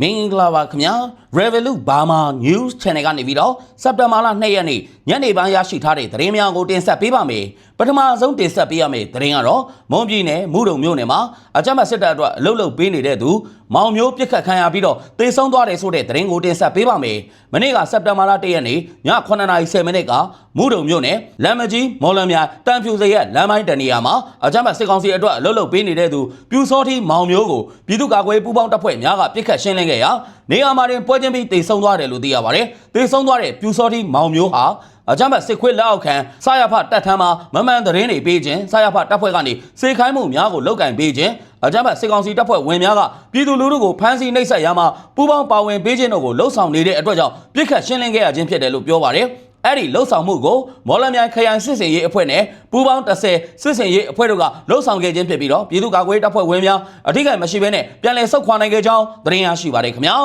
မင်္ဂလာပါခင်ဗျာ Revolut Burma News Channel ကနေပြီးတော့စက်တင်ဘာလ2ရက်နေ့ညနေပိုင်းရရှိထားတဲ့သတင်းများကိုတင်ဆက်ပေးပါမယ်ပထမဆုံးတင်ဆက်ပေးရမယ့်သတင်းကတော့မွန်ပြည်နယ်မူတုံမြို့နယ်မှာအကြမ်းဖက်စစ်တပ်အတွက်အလုတ်လုတ်ပေးနေတဲ့သူမောင်မျိုးပြစ်ခတ်ခံရပြီးတော့တေဆုံးသွားတယ်ဆိုတဲ့သတင်းကိုတင်ဆက်ပေးပါမယ်မနေ့ကစက်တင်ဘာလ1ရက်နေ့ည9:30မိနစ်ကမူတုံမြို့နယ်လမ်းမကြီးမော်လမြိုင်တန်ဖြူစရက်လမ်းပိုင်းတနေရာမှာအကြမ်းဖက်စစ်ကောင်စီအတွက်အလုတ်လုတ်ပေးနေတဲ့သူပြူစောတိမောင်မျိုးကိုပြည်သူ့ကာကွယ်ရေးပူးပေါင်းတပ်ဖွဲ့များကပြစ်ခတ်ရှင်းလင်းခဲ့ရာ နေရာမှာတင်ပွဲချင်းပြီးတေဆုံးသွားတယ်လို့သိရပါတယ်တေဆုံးသွားတဲ့ပြူစောတိမောင်မျိုးဟာအကြမ်းဖက်စစ်ခွေးလက်အောက်ခံစာရဖတပ်ထမ်းမှာမမှန်သတင်းတွေပေးခြင်းစာရဖတပ်ဖွဲ့ကနေစေခိုင်းမှုများကိုလောက်ကင်ပေးခြင်းအကြမ်းဖက်စစ်ကောင်စီတပ်ဖွဲ့ဝင်များကပြည်သူလူထုကိုဖမ်းဆီးနှိပ်စက်ရမှာပူးပေါင်းပါဝင်ပေးခြင်းတို့ကိုလှုံ့ဆော်နေတဲ့အတွက်ကြောင့်ပြစ်ခတ်ရှင်းလင်းခဲ့ရခြင်းဖြစ်တယ်လို့ပြောပါတယ် အဲ့ဒီလှုပ်ဆောင်မှုကိုမော်လမြိုင်ခရိုင်စစ်စင်ရေးအဖွဲ့နဲ့ပူးပေါင်း30စစ်စင်ရေးအဖွဲ့တို့ကလှုပ်ဆောင်ခဲ့ခြင်းဖြစ်ပြီးတော့ပြည်သူ့ကာကွယ်ရေးတပ်ဖွဲ့ဝင်များအထူးကိမရှိဘဲနဲ့ပြန်လည်ဆုတ်ခွာနိုင်ခဲ့ကြောင်းသတင်းရရှိပါတယ်ခင်ဗျာ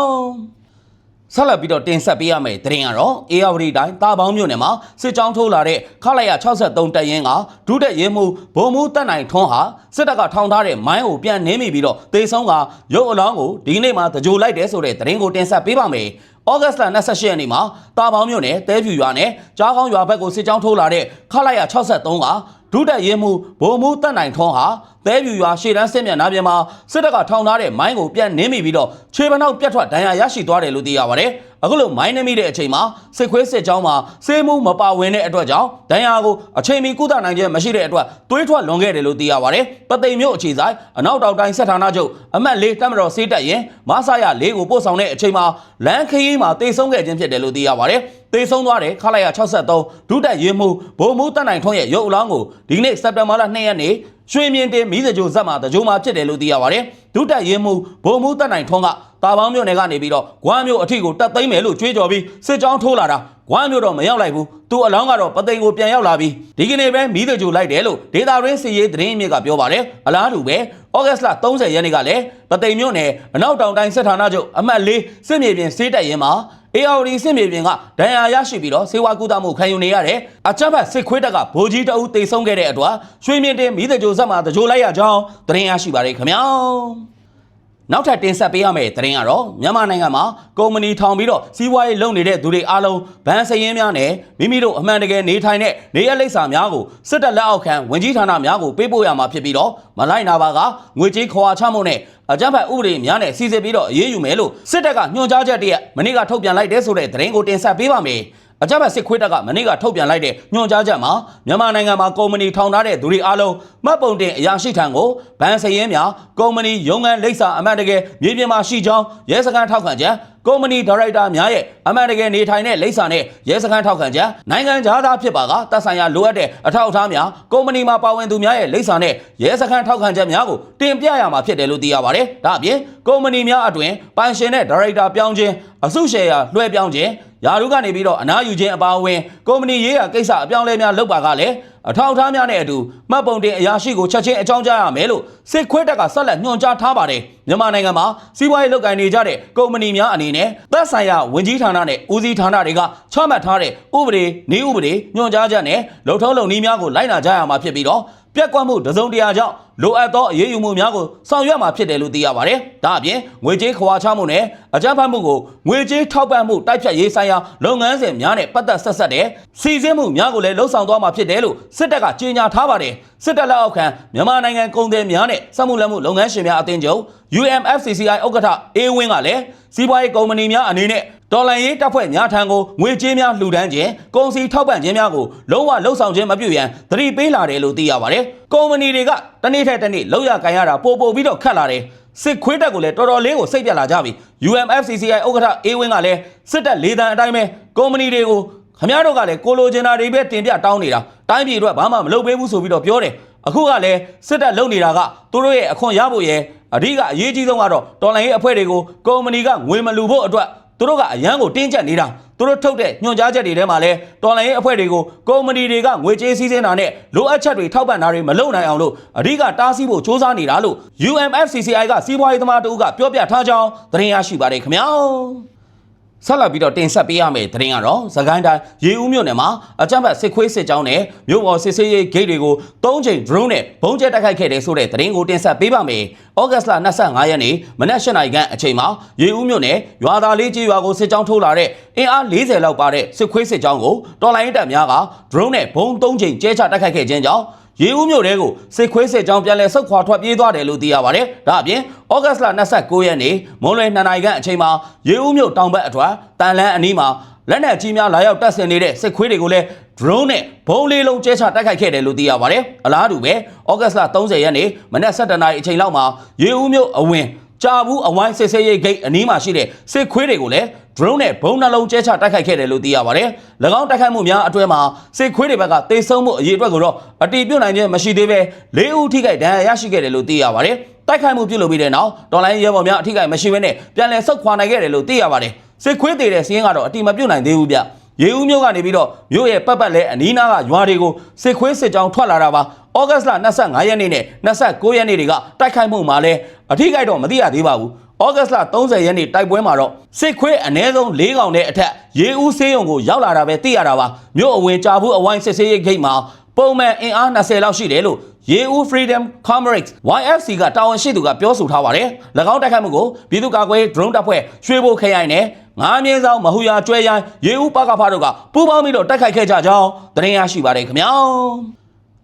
ဆက်လက်ပြီးတော့တင်ဆက်ပေးရမယ့်သတင်းကတော့အေယာဝတီတိုင်းတာပေါင်းမြို့နယ်မှာစစ်ကြောင်းထိုးလာတဲ့ခလိုက်ရ63တပ်ရင်းကဒုတက်ရင်မှုဘုံမှုတက်နိုင်ထွန်းဟာစစ်တပ်ကထောင်ထားတဲ့မိုင်းကိုပြန်နင်းမိပြီးတော့တေဆုံးကရုပ်အလောင်းကိုဒီနေ့မှတကြိုလိုက်တယ်ဆိုတဲ့သတင်းကိုတင်ဆက်ပေးပါမယ်။ဩဂတ်စ်လ28ရက်နေ့မှာတာပေါင်းမြို့နယ်တဲဖြူရွာနဲ့ကြားကောင်းရွာဘက်ကိုစစ်ကြောင်းထိုးလာတဲ့ခလိုက်ရ63ကဒုတက်ရင်မှုဘုံမှုတက်နိုင်ထွန်းဟာ တဲဖြူရွာရှေ့တန်းစစ်မျက်နှာပြင်မှာစစ်တပ်ကထောင်ထားတဲ့မိုင်းကိုပြန်နင်းမိပြီးတော့ခြေပနောက်ပြတ်ထွက်ဒဏ်ရာရရှိသွားတယ်လို့သိရပါတယ်။အခုလိုမိုင်းနင်းမိတဲ့အချိန်မှာစစ်ခွေးစစ်ကြောင်းမှာစေးမှုမပါဝင်တဲ့အတွက်ကြောင့်ဒဏ်ရာကိုအချိန်မီကုသနိုင်ခြင်းမရှိတဲ့အတွက်သွေးထွက်လွန်ခဲ့တယ်လို့သိရပါတယ်။ပသိမ်မြို့အခြေဆိုင်အနောက်တောင်တိုင်းစစ်ဌာနချုပ်အမှတ်၄တပ်မတော်စေးတပ်ရင်မဆာရ၄ကိုပို့ဆောင်တဲ့အချိန်မှာလမ်းခရီးမှာတေဆုံးခဲ့ခြင်းဖြစ်တယ်လို့သိရပါတယ်။တေဆုံးသွားတဲ့ခလာရ63ဒုတက်ရင်မှုဗိုလ်မှူးတက်နိုင်ထွန်းရဲ့ရုပ်အလောင်းကိုဒီနေ့စက်တင်ဘာလ2ရက်နေ့ရွှေမြင့်တင်မီးစကြိုဇက်မှာတကြိုမှာဖြစ်တယ်လို့သိရပါတယ်။ဒုတက်ရင်မှုဗိုလ်မှူးတက်နိုင်ထွန်းကတာပေါင်းမြို့နယ်ကနေပြီးတော့ဂွမ်းမြို့အထိကိုတက်သိမ်းမယ်လို့ကြွေးကြော်ပြီးစစ်ကြောင်းထိုးလာတာဂွမ်းမြို့တော့မရောက်လိုက်ဘူးသူအလောင်းကတော့ပသိမ်ကိုပြန်ရောက်လာပြီးဒီကနေ့ပဲမီးတကြိုလိုက်တယ်လို့ဒေတာရင်းစီရေးသတင်းမြစ်ကပြောပါတယ်အလားတူပဲဩဂတ်စ်လ30ရက်နေ့ကလည်းပသိမ်မြို့နယ်အနောက်တောင်တိုင်းစစ်ဌာနချုပ်အမှတ်၄စစ်မြေပြင်စေးတက်ရင်မှာ ARD စစ်မြေပြင်ကဒဏ်ရာရရှိပြီးတော့စေဝါကူတာမှုခံယူနေရတဲ့အကြမ်းဖက်စစ်ခွေးတပ်ကဗိုလ်ကြီးတအုပ်တေဆုံးခဲ့တဲ့အတွက်ရွှေမြင့်တင်မီးတကြိုဇက်မှာတကြိုလိုက်ရကြောင်းသတင်းရရှိပါရခင်ဗျာ နောက်ထပ်တင်ဆက်ပေးရမယ့်သတင်းကတော့မြန်မာနိုင်ငံမှာကုမ္ပဏီထောင်ပြီးတော့စီးပွားရေးလုပ်နေတဲ့သူတွေအားလုံးဗန်စရင်များနဲ့မိမိတို့အမှန်တကယ်နေထိုင်တဲ့နေရလိပ်စာများကိုစစ်တပ်လက်အောက်ခံဝင်ကြီးဌာနများကိုပေးပို့ရမှာဖြစ်ပြီးတော့မလိုက်နာပါကငွေကြေးခွာချမှုနဲ့အကြမ်းဖက်ဥပဒေများနဲ့စီစစ်ပြီးတော့အရေးယူမယ်လို့စစ်တပ်ကညွှန်ကြားချက်တည်းမနေ့ကထုတ်ပြန်လိုက်တဲ့ဆိုတဲ့သတင်းကိုတင်ဆက်ပေးပါမယ် အကြမ်းဖက်စစ်ခွေးတပ်ကမနေ့ကထုတ်ပြန်လိုက်တဲ့ညွှန်ကြားချက်မှာမြန်မာနိုင်ငံမှာကုမ္ပဏီထောင်ထားတဲ့သူတွေအားလုံးမှတ်ပုံတင်အရာရှိထံကိုဗန်စရင်များကုမ္ပဏီရုံးခန်းလိပ်စာအမှန်တကယ်မြေပြင်မှာရှိကြောင်းရဲစခန်းထောက်ခံချက် ကုမ္ပဏီဒါရိုက်တာများရဲ့အမှန်တကယ်နေထိုင်တဲ့လိပ်စာနဲ့ရဲစခန်းထောက်ခံချက်နိုင်ငံခြားသားဖြစ်ပါကတပ်ဆိုင်ရာလိုအပ်တဲ့အထောက်အထားများကုမ္ပဏီမှာပါဝင်သူများရဲ့လိပ်စာနဲ့ရဲစခန်းထောက်ခံချက်များကိုတင်ပြရမှာဖြစ်တယ်လို့သိရပါတယ်။ဒါအပြင်ကုမ္ပဏီများအတွင်ပိုင်ရှင်တဲ့ဒါရိုက်တာပြောင်းခြင်းအစုရှယ်ယာလွှဲပြောင်းခြင်းယာရုကနေပြီးတော့အနားယူခြင်းအပါအဝင်ကုမ္ပဏီရေးရာကိစ္စအပြောင်းအလဲများလုပ်ပါကလည်း အထောက်အထားများနဲ့အတူမှတ်ပုံတင်အရာရှိကိုချက်ချင်းအကြောင်းကြားရမယ်လို့စစ်ခွေးတက်ကဆက်လက်ညွှန်ကြားထားပါတယ်မြန်မာနိုင်ငံမှာစီးပွားရေးလုပ်ကိုင်နေကြတဲ့ကုမ္ပဏီများအနေနဲ့သက်ဆိုင်ရာဝင်ကြီးဌာနနဲ့ဦးစီးဌာနတွေကချမှတ်ထားတဲ့ဥပဒေနေဥပဒေညွှန်ကြားချက်နဲ့လုံထုံးလုံနည်းများကိုလိုက်နာကြရမှာဖြစ်ပြီးတော့ ပြက်ကွက်မှုတစုံတရာကြောင့်လိုအပ်သောအရေးယူမှုများကိုဆောင်ရွက်မှာဖြစ်တယ်လို့သိရပါတယ်။ဒါအပြင်ငွေကြေးခွာချမှုနဲ့အကြမ်းဖက်မှုကိုငွေကြေးထောက်ပံ့မှုတိုက်ဖြတ်ရေးဆိုင်ရာလုပ်ငန်းစဉ်များနဲ့ပတ်သက်ဆက်ဆက်တဲ့စီစဉ်မှုများကိုလည်းလှုံ့ဆော်သွားမှာဖြစ်တယ်လို့စစ်တပ်ကကြေညာထားပါတယ်။စစ်တပ်လက်အောက်ခံမြန်မာနိုင်ငံကုန်သည်များနဲ့စက်မှုလက်မှုလုပ်ငန်းရှင်များအသင်းချုပ် UMFCCI ဥက္ကဋ္ဌအေးဝင်းကလည်းစီးပွားရေးကုမ္ပဏီများအနေနဲ့ တော်လှန်ရေးတပ်ဖွဲ့များထံကိုငွေကြေးများလှူဒန်းခြင်းကုန်စည်ထောက်ပံ့ခြင်းများကိုလုံးဝလှုံ့ဆော်ခြင်းမပြုရန်သတိပေးလာတယ်လို့သိရပါတယ်။ကုမ္ပဏီတွေကတနေ့ထက်တနေ့လောက်ရကန်ရတာပို့ပို့ပြီးတော့ခတ်လာတယ်။စစ်ခွေးတက်ကိုလည်းတော်တော်လေးကိုစိတ်ပြတ်လာကြပြီ UMFCCI ဥက္ကဋ္ဌအေးဝင်းကလည်းစစ်တပ်လေးတန်းအတိုင်းပဲကုမ္ပဏီတွေကိုခမည်းတော်ကလည်းကိုလိုချင်တာတွေပဲတင်ပြတောင်းနေတာတိုင်းပြည်အတွက်ဘာမှမလုပ်ပေးဘူးဆိုပြီးတော့ပြောတယ်အခုကလည်းစစ်တပ်လုံနေတာကသူတို့ရဲ့အခွန်ရဖို့ရဲ့အဓိကအရေးကြီးဆုံးကတော့တော်လိုင်းရေးအဖွဲ့တွေကိုကုမ္ပဏီကငွေမလူဖို့အတွက် သူတို့ကအရန်ကိုတင်းကျပ်နေတာသူတို့ထုတ်တဲ့ညွှန်ကြားချက်တွေထဲမှာလဲတော်လိုင်းရေးအဖွဲ့တွေကိုကုမ္ပဏီတွေကငွေကြေးစည်းစိမ်တာနဲ့လိုအပ်ချက်တွေထောက်ပံ့တာတွေမလုပ်နိုင်အောင်လို့အဓိကတားဆီးဖို့စ조사နေတာလို့ UMFCCI ကစီးပွားရေးသမားတို့ကပြောပြထားကြောင်းသတင်းရရှိပါတယ်ခင်ဗျာ ဆက်လက်ပြီးတော့တင်ဆက်ပေးရမယ့်သတင်းကတော့သခိုင်းတိုင်းရေဦးမြို့နယ်မှာအကြမ်းဖက်စစ်ခွေးစစ်ကြောင်းနဲ့မြို့ပေါ်စစ်ဆေးရေးဂိတ်တွေကို၃ချိန် drone နဲ့ဘုံကျဲတိုက်ခိုက်ခဲ့တဲ့ဆိုတဲ့သတင်းကိုတင်ဆက်ပေးပါမယ်။ဩဂတ်စ်လ25ရက်နေ့မနက်၈နာရီခန့်အချိန်မှာရေဦးမြို့နယ်ရွာသားလေးကြီးရွာကိုစစ်ကြောင်းထိုးလာတဲ့အင်အား40လောက်ပါတဲ့စစ်ခွေးစစ်ကြောင်းကိုတော်လိုင်းတပ်များက drone နဲ့ဘုံ၃ချိန်ကျဲချတိုက်ခိုက်ခဲ့ခြင်းကြောင့် ရေဦးမြို့တဲကိုစစ်ခွေးစစ်ကြောင်းပြန်လည်ဆုတ်ခွာထွက်ပြေးသွားတယ်လို့သိရပါတယ်။ဒါအပြင်ဩဂတ်စ်လ29ရက်နေ့မွန်းလွယ်2နာရီခန့်အချိန်မှာရေဦးမြို့တောင်ဘက်အထွက်တန်လန်းအနီးမှာလက်နက်ကြီးများလာရောက်တပ်ဆင်နေတဲ့စစ်ခွေးတွေကိုလည်း drone နဲ့ဘုံလေးလုံးကျဲချတိုက်ခိုက်ခဲ့တယ်လို့သိရပါတယ်။အလားတူပဲဩဂတ်စ်လ30ရက်နေ့မနက်7:00နာရီအချိန်လောက်မှာရေဦးမြို့အဝင် ကြာဘူးအဝိုင်းစစ်ဆေးရေးဂိတ်အနီးမှာရှိတဲ့စစ်ခွေးတွေကိုလည်း drone နဲ့ဘုံနှလုံးကျဲချတိုက်ခိုက်ခဲ့တယ်လို့သိရပါတယ်။၎င်းတိုက်ခိုက်မှုများအတွဲမှာစစ်ခွေးတွေဘက်ကတေဆုံးမှုအရေးအတွက်ကိုတော့အတီးပြုတ်နိုင်ခြင်းမရှိသေးပဲ၄ဦးထိခိုက်ဒဏ်ရာရရှိခဲ့တယ်လို့သိရပါတယ်။တိုက်ခိုက်မှုပြုလုပ်ပြီးတဲ့နောက်တော်လိုင်းရဲဘော်များအထိခိုက်မရှိဘဲနဲ့ပြန်လည်ဆုတ်ခွာနိုင်ခဲ့တယ်လို့သိရပါတယ်။စစ်ခွေးတွေတဲ့စီးရင်ကတော့အတီးမပြုတ်နိုင်သေးဘူးဗျ။ရေဦးမြို့ကနေပြီးတော့မြို့ရဲ့ပတ်ပတ်လဲအနီးနားကရွာတွေကိုစစ်ခွေးစစ်ကြောင်းထွက်လာတာပါ။ဩဂတ်စ်လ25ရက်နေ့နဲ့29ရက်နေ့တွေကတိုက်ခိုက်မှုမှာလဲ အထိခိုက်တော့မသိရသေးပါဘူး။ဩဂတ်စ်လ30ရက်နေ့တိုက်ပွဲမှာတော့စစ်ခွေးအ ਨੇ ဆုံး၄កောင်နဲ့အထက်ရေဦးဆေးရုံကိုရောက်လာတာပဲသိရတာပါမြို့အဝင်ကြာဘူးအဝိုင်းစစ်ဆေးရေးဂိတ်မှာပုံမှန်အင်အား20လောက်ရှိတယ်လို့ရေဦး Freedom Comrades YFC ကတာဝန်ရှိသူကပြောဆိုထားပါတယ်၎င်းတိုက်ခိုက်မှုကိုပြည်သူ့ကာကွယ်ရေး drone တပ်ဖွဲ့ရွှေဘိုခရိုင်နဲ့ငါးမြင်းဆောင်မဟူယာကျွဲရိုင်းရေဦးပကဖားတို့ကပူးပေါင်းပြီးတော့တိုက်ခိုက်ခဲ့ကြကြောင်းသတင်းရရှိပါတယ်ခင်ဗျာ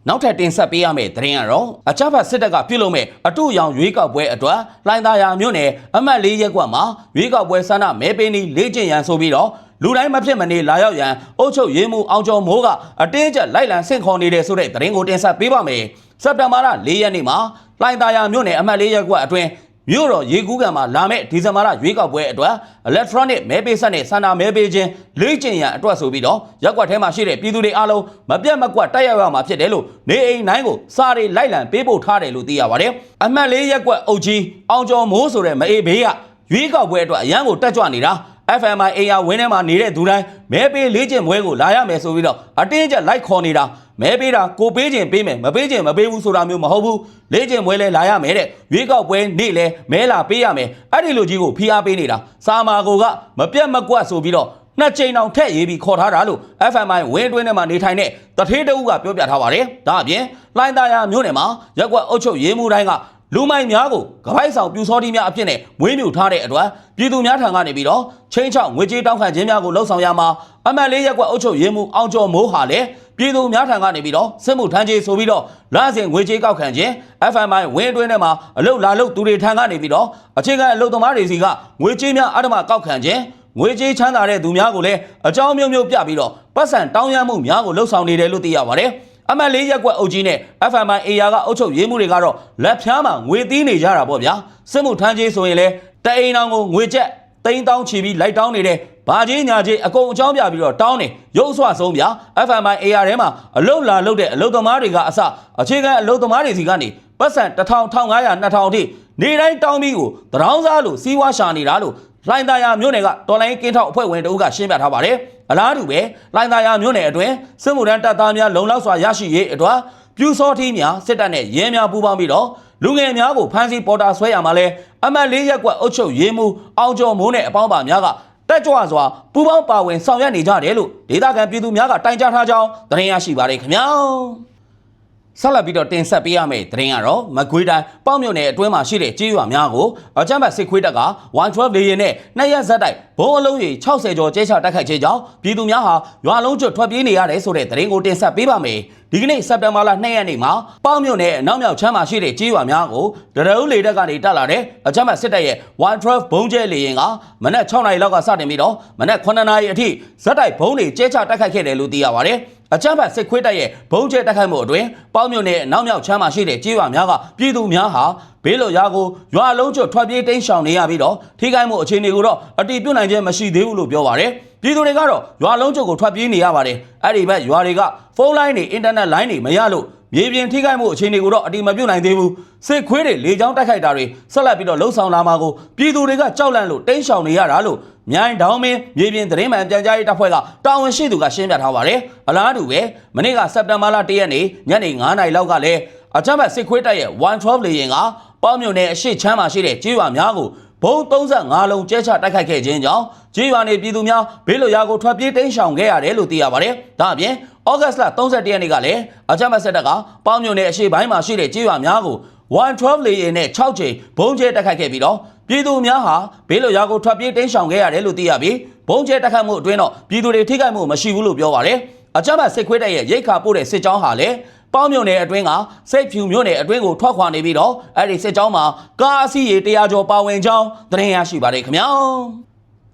နောက်ထပ်တင်ဆက်ပေးရမယ့်သတင်းကတော့အကြမ်းဖက်စစ်တပ်ကပြုလုပ်မဲ့အတူရောင်ရွေးကောက်ပွဲအတွက်လိုင်းသားယာမြို့နယ်အမှတ်၄ရပ်ကွက်မှာရွေးကောက်ပွဲဆန္ဒမဲပေးနီလေးကျင့်ရန်ဆိုပြီးတော့လူတိုင်းမဖြစ်မနေလာရောက်ရန်အုပ်ချုပ်ရေးမှူးအောင်ကျော်မိုးကအတင်းကျပ်လိုက်လံဆင့်ခေါ်နေတဲ့ဆိုတဲ့သတင်းကိုတင်ဆက်ပေးပါမယ်စက်တင်ဘာလ၄ရက်နေ့မှာလိုင်းသားယာမြို့နယ်အမှတ်၄ရပ်ကွက်အတွင်း မြို့တော်ရေကူးကန်မှာလာမယ့်ဒီဇင်ဘာလရွေးကောက်ပွဲအတွက် electronic မဲပေးဆက်နဲ့ဆန္ဒမဲပေးခြင်းလေးကျင်ရန်အတွက်ဆိုပြီးတော့ရက်ကွက်ထဲမှာရှိတဲ့ပြည်သူတွေအားလုံးမပြတ်မကွက်တိုက်ရောက်ရမှာဖြစ်တယ်လို့နေအိမ်တိုင်းကိုစာရီလိုက်လံပေးပို့ထားတယ်လို့သိရပါတယ်။အမှတ်လေးရက်ကွက်အုပ်ကြီးအောင်ကျော်မိုးဆိုတဲ့မအေးဘေးကရွေးကောက်ပွဲအတွက်အရန်ကိုတက်ကြွနေတာ FMI အေယာဝင်းထဲမှာနေတဲ့သူတိုင်းမဲပေးလေးကျင်ပွဲကိုလာရမယ်ဆိုပြီးတော့အတင်းကျပ်လိုက်ခေါ်နေတာမဲပေးတာကိုပေးခြင်းပေးမယ်မပေးခြင်းမပေးဘူးဆိုတာမျိုးမဟုတ်ဘူးလေးကျင်ပွဲလဲလာရမယ်တဲ့ရွေးကောက်ပွဲနေ့လဲမဲလာပေးရမယ်အဲ့ဒီလိုကြီးကိုဖိအားပေးနေတာစာမာကိုကမပြတ်မကွက်ဆိုပြီးတော့နှစ်ကြိမ်တောင်ထက်ရေးပြီးခေါ်ထားတာလို့ FMI ဝင်းတွင်းထဲမှာနေထိုင်တဲ့တထေးတအုပ်ကပြောပြထားပါတယ်ဒါအပြင်လိုင်းသားရမြို့နယ်မှာရက်ကွက်အုပ်ချုပ်ရေးမှုတိုင်းက လူမိုက်များကိုကပိုက်ဆောင်ပြူစောတိများအဖြစ်နဲ့မွေးမြူထားတဲ့အတွက်ပြည်သူများထံကနေပြီးတော့ချင်းချောက်ငွေကြေးတောင်းခံခြင်းများကိုလှုပ်ဆောင်ရမှာအမှတ်လေးရက်ကွက်အုပ်ချုပ်ရေးမှုအောင်ကျော်မိုးဟာလည်းပြည်သူများထံကနေပြီးတော့စစ်မှုထမ်းခြင်းဆိုပြီးတော့လစဉ်ငွေကြေးကောက်ခံခြင်း FMI ဝင်းအတွင်းထဲမှာအလုတ်လာလုတ်သူတွေထံကနေပြီးတော့အခြေခံအလုတ်သမားတွေစီကငွေကြေးများအဓမ္မကောက်ခံခြင်းငွေကြေးချမ်းသာတဲ့သူများကိုလည်းအကြောင်းမျိုးမျိုးပြပြီးတော့ပတ်စံတောင်းရမှုများကိုလှုပ်ဆောင်နေတယ်လို့သိရပါတယ် အမှတ်လေးရက်ကွက်အုပ်ကြီးနဲ့ FMI AR ကအုပ်ချုပ်ရေးမှုတွေကတော့လက်ဖြားမှာငွေသီးနေကြတာပေါ့ဗျာစစ်မှုထမ်းကြီးဆိုရင်လည်းတအိမ်အောင်ကိုငွေကျက်တိန်းတောင်းချီပြီးလိုက်တောင်းနေတယ်ဘာကြီးညာကြီးအကုန်အကြောင်းပြပြီးတော့တောင်းနေရုပ်ဆွဆုံးဗျာ FMI AR ထဲမှာအလုတ်လာလုတ်တဲ့အလုတ်သမားတွေကအစအခြေခံအလုတ်သမားတွေစီကနေပတ်စံ1000 1500 2000အထိနေတိုင်းတောင်းပြီးကိုတရောင်းစားလို့စီးပွားရှာနေတာလို့ လိုင်းသားရမြို့နယ်ကတော်လိုင်းကင်းထောက်အဖွဲ့ဝင်တအုပ်ကရှင်းပြထားပါတယ်အလားတူပဲလိုင်းသားရမြို့နယ်အတွင်းစစ်မှုထမ်းတပ်သားများလုံလောက်စွာရရှိရေးအတွက်ပြူစောထီးများစစ်တပ်နဲ့ရဲများပူးပေါင်းပြီးတော့လူငယ်များကိုဖမ်းဆီးပေါ်တာဆွဲရမှာလဲအမတ်လေးရက်ကွက်အုပ်ချုပ်ရေးမှုအောင်ကျော်မိုးနဲ့အပေါင်းပါများကတက်ကြွစွာပူးပေါင်းပါဝင်ဆောင်ရွက်နေကြတယ်လို့ဒေသခံပြည်သူများကတိုင်ကြားထားကြောင်းသတင်းရရှိပါတယ်ခင်ဗျာ ဆက်လက်ပြီးတော့တင်ဆက်ပေးရမယ့်သတင်းကတော့မကွေးတိုင်းပေါ့မြို့နယ်အတွင်းမှာရှိတဲ့ကြေးရွာများကိုအကြမ်းဖက်စစ်ခွေးတပ်က112လေယာဉ်နဲ့နှစ်ရက်ဇက်တိုက်ဘုံအလုံးကြီး60ကျော်ကျဲချတိုက်ခိုက်ခြင်းကြောင့်ပြည်သူများဟာရွာလုံးကျွတ်ထွက်ပြေးနေရတယ်ဆိုတဲ့သတင်းကိုတင်ဆက်ပေးပါမယ်။ဒီကနေ့စက်တင်ဘာလ2ရက်နေ့မှာပေါ့မြို့နယ်အနောက်မြောက်ချမ်းမှာရှိတဲ့ကြေးရွာများကိုဒရုံးလေတပ်ကနေတက်လာတဲ့အကြမ်းဖက်စစ်တပ်ရဲ့112ဘုံကျဲလေယာဉ်ကမနက်6နာရီလောက်ကစတင်ပြီးတော့မနက်9နာရီအထိဇက်တိုက်ဘုံတွေကျဲချတိုက်ခိုက်ခဲ့တယ်လို့သိရပါတယ်။ အကြမ်းဖက်စစ်ခွေးတပ်ရဲ့ဘုံကျဲတိုက်ခိုက်မှုအတွင်းပေါမြို့နယ်နောက်မြောက်ချမ်းမှာရှိတဲ့ကြေးရွာများကပြည်သူများဟာဘေးလွတ်ရာကိုရွာလုံးကျွတ်ထွက်ပြေးတိမ်းရှောင်နေရပြီးတော့ထိခိုက်မှုအခြေအနေကိုတော့အတိပြုတ်နိုင်ခြင်းမရှိသေးဘူးလို့ပြောပါတယ်ပြည်သူတွေကတော့ရွာလုံးကျွတ်ကိုထွက်ပြေးနေရပါတယ်အဲ့ဒီဘက်ရွာတွေကဖုန်းလိုင်းတွေအင်တာနက်လိုင်းတွေမရလို့မြေပြင်ထိခိုက်မှုအခြေအနေကိုတော့အတိမပြုတ်နိုင်သေးဘူးစစ်ခွေးတွေလေကြောင်းတိုက်ခိုက်တာတွေဆက်လက်ပြီးတော့လှုံ့ဆော်လာမှာကိုပြည်သူတွေကကြောက်လန့်လို့တိမ်းရှောင်နေရတာလို့ မြိုင်တောင်မင်းမြေပြင်သတင်းမှန်ပြန်ကြားရေးတပ်ဖွဲ့ကတာဝန်ရှိသူကရှင်းပြထားပါတယ်အလားတူပဲမနေ့ကစက်တင်ဘာလ၁ရက်နေ့ညနေ9:00နာရီလောက်ကလည်းအကြမ်းဖက်စစ်ခွေးတပ်ရဲ့112လေယာဉ်ကပေါ့မြို့နယ်အရှိချမ်းမှာရှိတဲ့ကြေးရွာများကိုဘုံ35လုံးကျဲချတိုက်ခိုက်ခဲ့ခြင်းကြောင့်ကြေးရွာနေပြည်သူများဘေးလွတ်ရာကိုထွက်ပြေးတိမ်းရှောင်ခဲ့ရတယ်လို့သိရပါတယ်။ဒါအပြင်ဩဂတ်စ်လ31ရက်နေ့ကလည်းအကြမ်းဖက်စစ်တပ်ကပေါင်းမြုံနယ်အရှိပိုင်းမှာရှိတဲ့ကြေးရွာများကို112လေယာဉ်နဲ့6ချိန်ဘုံကျဲတိုက်ခိုက်ခဲ့ပြီးတော့ ပြည်သူများဟာဘေးလွတ်ရာကိုထွက်ပြေးတိမ်းရှောင်ခဲ့ရတယ်လို့သိရပြီးဘုံကျဲတိုက်ခိုက်မှုအတွင်းတော့ပြည်သူတွေထိခိုက်မှုမရှိဘူးလို့ပြောပါတယ်။အကြမ်းဖက်စစ်ခွေးတပ်ရဲ့ရိတ်ခါပို့တဲ့စစ်ကြောင်းဟာလည်းပေါင်းမြုံနယ်အတွင်းကစိတ်ဖြူမြို့နယ်အတွင်းကိုထွက်ခွာနေပြီးတော့အဲ့ဒီစစ်ကြောင်းမှာကားအစီးရေ100ကျော်ပါဝင်ကြောင်းသတင်းရရှိပါတယ်ခင်ဗျာ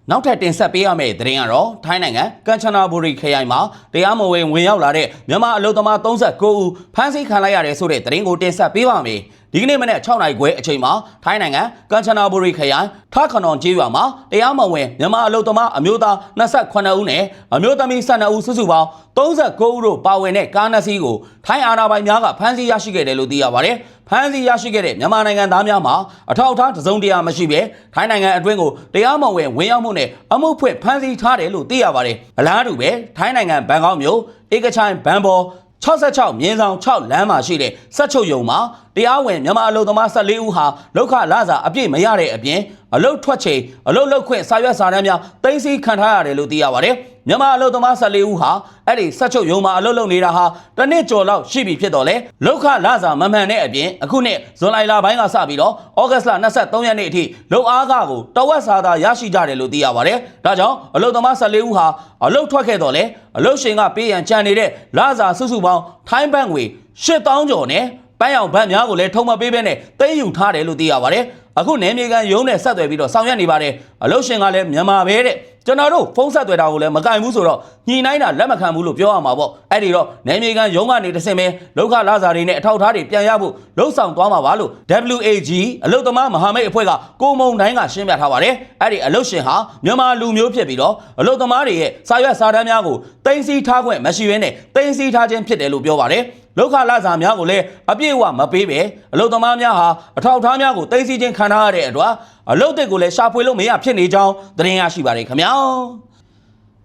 နောက်ထပ်တင်ဆက်ပေးရမယ့်သတင်းကတော့ထိုင်းနိုင်ငံကန်ချနာဘူရီခရိုင်မှာတရားမဝင်ဝင်ရောက်လာတဲ့မြန်မာအလုပ်သမား39ဦးဖမ်းဆီးခံလိုက်ရတယ်ဆိုတဲ့သတင်းကိုတင်ဆက်ပေးပါမယ် ဒီကနေ့မနေ့6နိုင်ခွဲအချိန်မှာထိုင်းနိုင်ငံကန်ချနာဘူရီခရိုင်ထခနွန်ကျေးရွာမှာတရားမဝင်မြန်မာအလုပ်သမားအမျိုးသား28ဦးနဲ့အမျိုးသမီး12ဦးစုစုပေါင်း39ဦးတို့ပါဝင်တဲ့ကားနှစ်စီးကိုထိုင်းအာဏာပိုင်များကဖမ်းဆီးရရှိခဲ့တယ်လို့သိရပါတယ်။ဖမ်းဆီးရရှိခဲ့တဲ့မြန်မာနိုင်ငံသားများမှာအထောက်အထားတစ်စုံတရာမရှိဘဲထိုင်းနိုင်ငံအတွင်းကိုတရားမဝင်ဝင်ရောက်မှုနဲ့အမှုဖွင့်ဖမ်းဆီးထားတယ်လို့သိရပါတယ်။အလားတူပဲထိုင်းနိုင်ငံဘန်ကောက်မြို့ဧကချိုင်ဘန်ဘော 66မြင်းဆောင်6လမ်းမှာရှိတဲ့စက်ချုပ်ယုံမှာတရားဝင်မြန်မာအလုပ်သမား14ဦးဟာလောက်ခလာစာအပြည့်မရတဲ့အပြင် အလုပ်ထွက်ချိန်အလုပ်လုပ်ခွင့်စာရွက်စာတမ်းများတင်စီခံထားရတယ်လို့သိရပါတယ်။မြန်မာအလုပ်သမား14ဦးဟာအဲ့ဒီစက်ချုပ်ယုံမှာအလုပ်လုပ်နေတာဟာတစ်နှစ်ကျော်လောက်ရှိပြီဖြစ်တော့လေလောက်ခလာစာမမှန်တဲ့အပြင်အခုနှစ်ဇွန်လလပိုင်းကစပြီးတော့ဩဂတ်စ်လ23ရက်နေ့အထိလုံအားကကိုတဝက်စာသာရရှိကြတယ်လို့သိရပါတယ်။ဒါကြောင့်အလုပ်သမား14ဦးဟာအလုပ်ထွက်ခဲ့တော့လေအလုပ်ရှင်ကပေးရန်ကြံနေတဲ့လာစာစုစုပေါင်းထိုင်းဘတ်ငွေ8000ကျော်နဲ့ ပန်းရောင်ဗတ်များကိုလည်းထုံမပေးဘဲနဲ့သိမ်းယူထားတယ်လို့သိရပါတယ်အခုနယ်မြေကန်ရုံးနဲ့ဆက်သွယ်ပြီးတော့ဆောင်ရွက်နေပါတယ်အလုရှင်ကလည်းမြန်မာပဲတဲ့ကျွန်တော်တို့ဖုန်းဆက်သွယ်တာကိုလည်းမကင်ဘူးဆိုတော့ညှိနှိုင်းတာလက်မခံဘူးလို့ပြောရမှာပေါ့အဲ့ဒီတော့နယ်မြေကန်ရုံးကနေတဆင့်ပဲလောက်ခလာစာတွေနဲ့အထောက်အထားတွေပြန်ရဖို့လှုံ့ဆော်သွားမှာပါလို့ WAG အလုသမားမဟာမိတ်အဖွဲ့ကကိုမုံတိုင်းကရှင်းပြထားပါတယ်အဲ့ဒီအလုရှင်ဟာမြန်မာလူမျိုးဖြစ်ပြီးတော့အလုသမားတွေရဲ့စာရွက်စာတမ်းများကိုတင်စီထားခွင့်မရှိဘဲနဲ့တင်စီထားခြင်းဖြစ်တယ်လို့ပြောပါတယ် လောက်ခလာစာများကိုလည်းအပြည့်အဝမပေးပဲအလုသမားများဟာအထောက်အထားများကိုတင်စီခြင်းခံထားရတဲ့အတွက်အလုတ်တက်ကိုလည်းရှာဖွေလို့မရဖြစ်နေကြောင်းသတင်းရရှိပါတယ်ခင်ဗျာ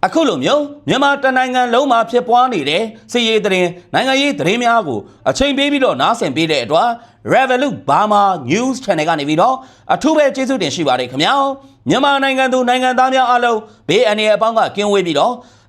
အခုလိုမျိုးမြန်မာတနိုင်ငံလုံးမှာဖြစ်ပွားနေတဲ့စီရေးသတင်းနိုင်ငံရေးသတင်းများကိုအချိန်ပေးပြီးတော့နားဆင်ပေးတဲ့အတွက် Revolut Burma News Channel ကနေပြီးတော့အထူးပဲကျေးဇူးတင်ရှိပါတယ်ခင်ဗျာမြန်မာနိုင်ငံသူနိုင်ငံသားများအားလုံးဘေးအန္တရာယ်အပေါင်းကကင်းဝေးပြီးတော့